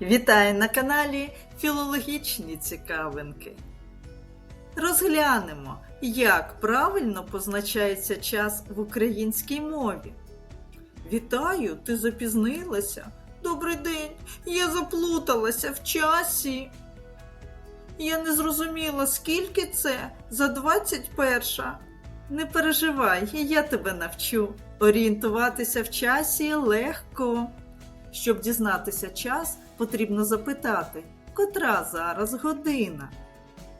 Вітаю на каналі Філологічні цікавинки. Розглянемо, як правильно позначається час в українській мові. Вітаю, ти запізнилася. Добрий день, я заплуталася в часі. Я не зрозуміла, скільки це за 21. Не переживай, я тебе навчу. Орієнтуватися в часі легко. Щоб дізнатися час, потрібно запитати, котра зараз година.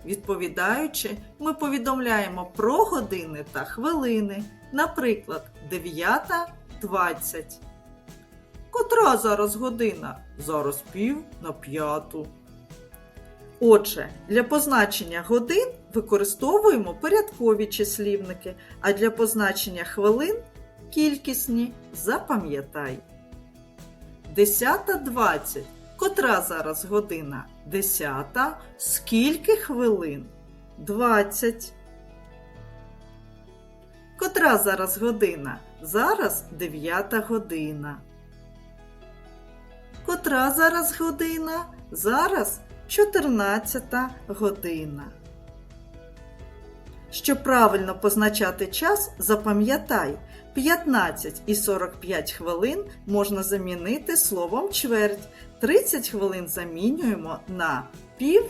Відповідаючи, ми повідомляємо про години та хвилини, наприклад, 9.20. Котра зараз година? Зараз пів на п'яту. Отже, для позначення годин використовуємо порядкові числівники, а для позначення хвилин кількісні. Запам'ятай. 10.20. Котра зараз година? 10. Скільки хвилин? 20. Котра зараз година? Зараз 9 година. Котра зараз година? Зараз 14 година. Щоб правильно позначати час, запам'ятай, 15 і 45 хвилин можна замінити словом чверть. 30 хвилин замінюємо на пів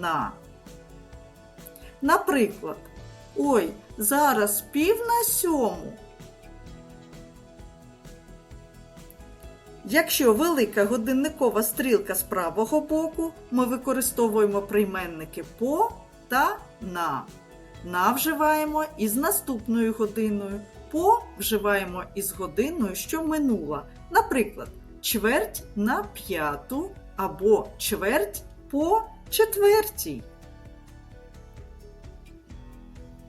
на. Наприклад, ой, зараз пів на сьому. Якщо велика годинникова стрілка з правого боку, ми використовуємо прийменники по та на. На вживаємо із наступною годиною. По вживаємо із годиною, що минула. Наприклад, чверть на п'яту або чверть по четвертій.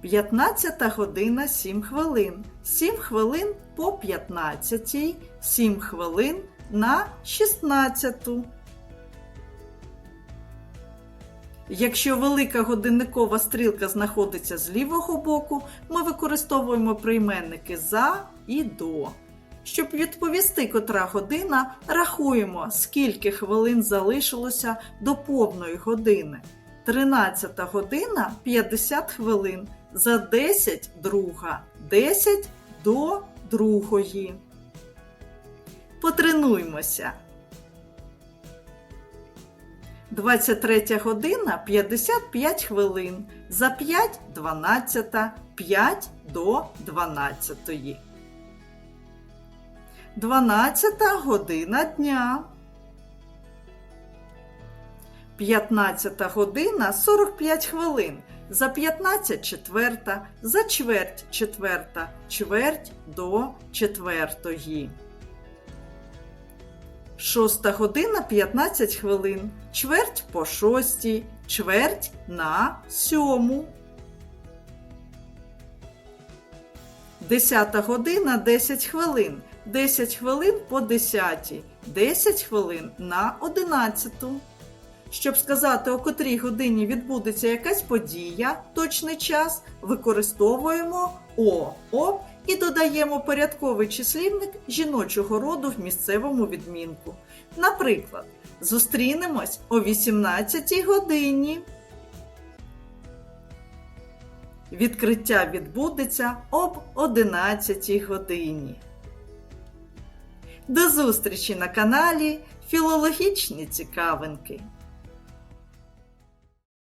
15 година 7 хвилин. 7 хвилин по 15, 7 хвилин на 16. Якщо велика годинникова стрілка знаходиться з лівого боку, ми використовуємо прийменники за і до. Щоб відповісти, котра година, рахуємо, скільки хвилин залишилося до повної години. 13 година 50 хвилин. За 10 друга, 10 до другої. Потренуймося. 23 година 55 хвилин. За 5 12, 5 до 12. 12 година дня. 15 година 45 хвилин. За 15 четверта, за чверть четверта, чверть до четвертої. Шоста година 15 хвилин. Чверть по шостій, чверть на сьому. Десята година 10 хвилин. 10 хвилин по десятій, 10 хвилин на одинадцяту. Щоб сказати, о котрій годині відбудеться якась подія, точний час, використовуємо о, об і додаємо порядковий числівник жіночого роду в місцевому відмінку. Наприклад, зустрінемось о 18 годині. Відкриття відбудеться об 11 годині. До зустрічі на каналі Філологічні цікавинки.